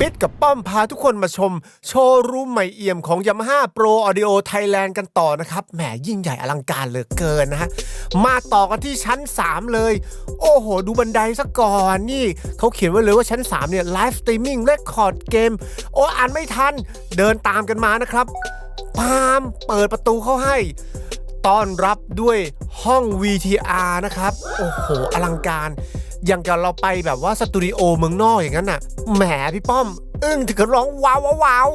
ปิดกับป้อมพาทุกคนมาชม โชว์รูมใหม่เอี่ยมของ Yamaha Pro Audio Thailand กันต่อนะครับ แหมยิ่งใหญ่อลังการเหลือเกินนะฮะ มาต่อกันที่ชั้น 3 เลย โอ้โห ดูบันไดซะก่อนนี่ เขาเขียนไว้เลยว่าชั้น 3 เนี่ยไลฟ์สตรีมมิ่งเรคคอร์ดเกม โอ้อ่านไม่ทัน เดินตามกันมานะครับปามเปิดประตูเข้าให้ต้อนรับด้วยห้อง VTR นะครับ โอ้โห อลังการ อย่างกับเราไปแบบว่าสตูดิโอเมืองนอกอย่างนั้นน่ะแหมพี่ป้อม อึ้งถึงกับร้องว้าวว้าวว้าว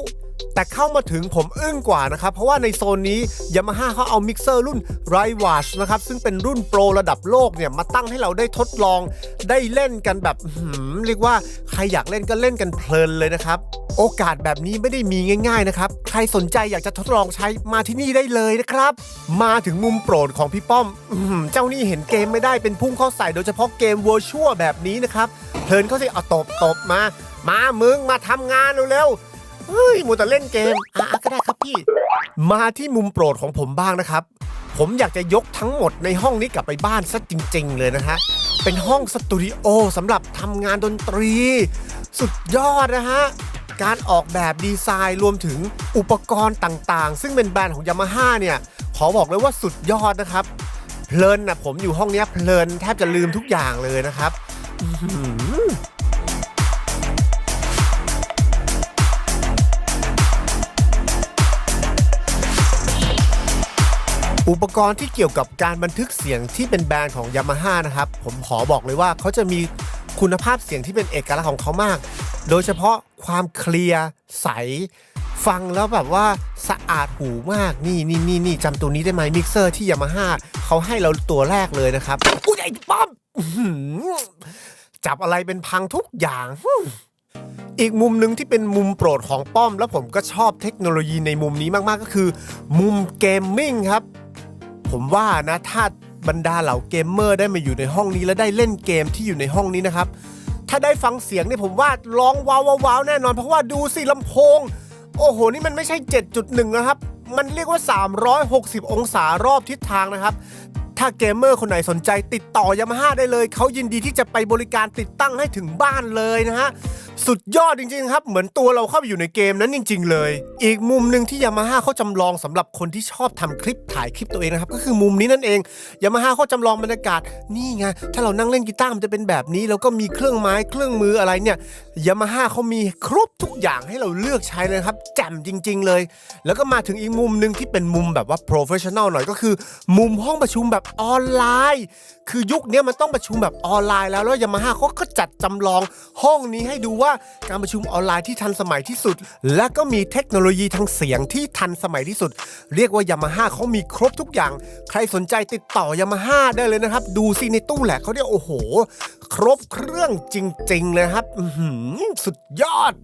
แต่เข้ามาถึงผมอึ้งกว่านะครับ เพราะว่าในโซนนี้ยามาฮ่าเขาเอามิกเซอร์รุ่น r i v a g e นะครับ ซึ่งเป็นรุ่นโปรระดับโลกเนี่ยมาตั้งให้เราได้ทดลองได้เล่นกันแบบเรียกว่าใครอยากเล่นก็เล่นกันเพลินเลยนะครับ โอกาสแบบนี้ไม่ได้มีง่ายๆนะครับ ใครสนใจอยากจะทดลองใช้มาที่นี่ได้เลยนะครับ มาถึงมุมโปรดของพี่ป้อมเจ้านี่เห็นเกมไม่ได้เป็นพุ่งเข้าใส่โดยเฉพาะเกมเวอร์ชวลแบบนี้นะครับเพลินเขาสิเอาตบตบมา มามึงมาทำงานเร็วๆ เฮ้ยมัวแต่เล่นเกมอะก็ได้ครับพี่ มาที่มุมโปรดของผมบ้างนะครับ ผมอยากจะยกทั้งหมดในห้องนี้กลับไปบ้านซะจริง ๆ เลยนะฮะเป็นห้องสตูดิโอสำหรับทำงานดนตรี สุดยอดนะฮะการออกแบบดีไซน์รวมถึงอุปกรณ์ต่างๆ ซึ่งเป็นแบรนด์ของยามาฮ่าเนี่ย ขอบอกเลยว่าสุดยอดนะครับ เพลินนะผมอยู่ห้องนี้เพลินแทบจะลืมทุกอย่างเลยนะครับ อุปกรณ์ที่เกี่ยวกับการบันทึกเสียงที่เป็นแบรนด์ของ Yamaha นะครับ ผมขอบอกเลยว่าเขาจะมีคุณภาพเสียงที่เป็นเอกลักษณ์ของเขามาก โดยเฉพาะความเคลียร์ใส ฟังแล้วแบบว่าสะอาดหูมาก นี่นี่นี่นี่จำตัวนี้ได้ไหมมิกเซอร์ที่ยามาฮ่าเขาให้เราตัวแรกเลยนะครับ อุ้ยไอ้ป้อมจับอะไรเป็นพังทุกอย่างอีกมุมหนึ่งที่เป็นมุมโปรดของป้อม แล้วผมก็ชอบเทคโนโลยีในมุมนี้มากๆก็คือ มุมเกมมิ่งครับ ผมว่านะถ้าบรรดาเหล่าเกมเมอร์ได้มาอยู่ในห้องนี้แล้วได้เล่นเกมที่อยู่ในห้องนี้นะครับ ถ้าได้ฟังเสียงเนี่ยผมว่าร้องว้าวว้าวว้าวแน่นอน เพราะว่าดูสิลำโพง โอ้โห นี่มันไม่ใช่ 7.1 นะครับ มันเรียกว่า 360 องศารอบทิศทางนะครับ ถ้าเกมเมอร์คนไหนสนใจติดต่อยามาฮ่าได้เลย เขายินดีที่จะไปบริการติดตั้งให้ถึงบ้านเลยนะฮะ สุดยอดจริงๆครับ เหมือนตัวเราเข้าไปอยู่ในเกมนั้นจริง ๆ เลย อีกมุมหนึ่งที่ยามาฮ่าเขาจำลองสำหรับคนที่ชอบทำคลิปถ่ายคลิปตัวเองนะครับก็คือมุมนี้นั่นเองยามาฮ่าเขาจำลองบรรยากาศนี่ไงถ้าเรานั่งเล่นกีตาร์มันจะเป็นแบบนี้ แล้วก็มีเครื่องไม้เครื่องมืออะไรเนี่ยยามาฮ่าเขามีครบทุกอย่างให้เราเลือกใช้เลยครับแจ่มจริง ๆ เลย แล้วก็มาถึงอีกมุมหนึ่งที่เป็นมุมแบบว่า professional หน่อยก็คือ มุมห้องประชุมแบบออนไลน์ คือยุคนี้มันต้องประชุมแบบออนไลน์ แล้วแล้วยามาฮ่าเขาก็จัดจำลองห้องนี้ให้ดูว่าการประชุมออนไลน์ที่ทันสมัยที่สุด และก็มีเทคโนโลยีทางเสียงที่ทันสมัยที่สุด เรียกว่ายามาฮ่าเขามีครบทุกอย่าง ใครสนใจติดต่อยามาฮ่าได้เลยนะครับ ดูสิในตู้แหละเขาเนี่ยโอ้โห ครบเครื่องจริงๆเลยครับสุดยอด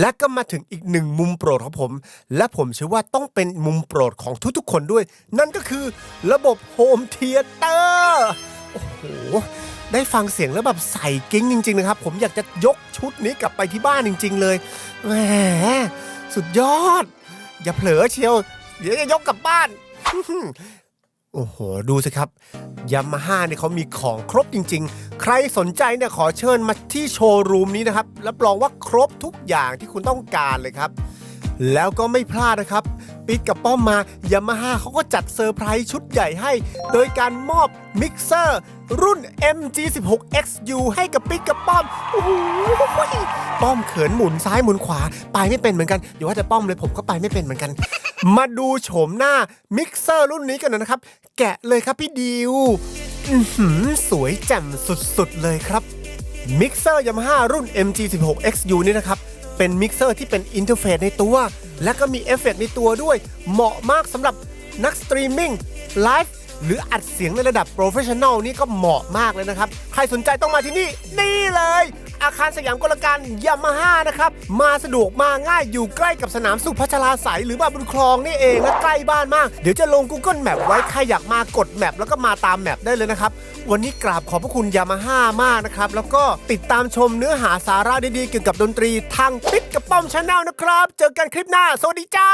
และก็มาถึงอีกหนึ่งมุมโปรดของผม และผมเชื่อว่าต้องเป็นมุมโปรดของทุกๆคนด้วย นั่นก็คือระบบโฮมเทียเตอร์ โอ้โหได้ฟังเสียงแล้วแบบใส่กิ้งจริง ๆ นะครับ ผมอยากจะยกชุดนี้กลับไปที่บ้านจริง ๆ เลยแหมสุดยอด อย่าเผลอเชียว เดี๋ยวจะยกกลับบ้านโอ้โห ดูสิครับยามาฮ่าเนี่ยเขามีของครบจริง ๆ ใครสนใจเนี่ยขอเชิญมาที่โชว์รูมนี้นะครับรับรองว่าครบทุกอย่างที่คุณต้องการเลยครับ แล้วก็ไม่พลาดนะครับ ปิดกับป้อมมายามาฮ่าเขาก็จัดเซอร์ไพรส์ชุดใหญ่ให้ โดยการมอบมิกเซอร์ รุ่น MG16XU ให้กับปิดกับป้อมโอ้โหป้อมเขินหมุนซ้ายหมุนขวา ไปไม่เป็นเหมือนกันอย่าว่าแต่ป้อมเลยผมก็ไปไม่เป็นเหมือนกัน มาดูโฉมหน้ามิกเซอร์รุ่นนี้กันนะครับ แกะเลยครับพี่ดิวอื้อหือสวยแจ่มสุดๆเลยครับมิกเซอร์ Yamaha รุ่น MG16XU นี่นะครับ เป็นมิกเซอร์ที่เป็นอินเทอร์เฟซในตัว และก็มีเอฟเฟกต์ในตัวด้วย เหมาะมากสำหรับนักสตรีมมิ่งไลฟ์หรืออัดเสียงในระดับโปรเฟชชั่นแนลนี่ก็เหมาะมากเลยนะครับ ใครสนใจต้องมาที่นี่ นี่เลย อาคารสยามกลการยามาฮ่านะครับมาสะดวกมาง่ายอยู่ใกล้กับสนามสุพัชราไสยหรือมาบนคลองนี่เองและใกล้บ้านมาก เดี๋ยวจะลง Google Map ไว้ใครอยากมากดแมปแล้วก็มาตามแมปได้เลยนะครับวันนี้กราบขอบพระคุณยามาฮ่ามากนะครับแล้วก็ติดตามชมเนื้อหาสาระดีๆเกี่ยวกับดนตรีทางปิดกับป้อมชาแนลนะครับ เจอกันคลิปหน้าสวัสดีจ้า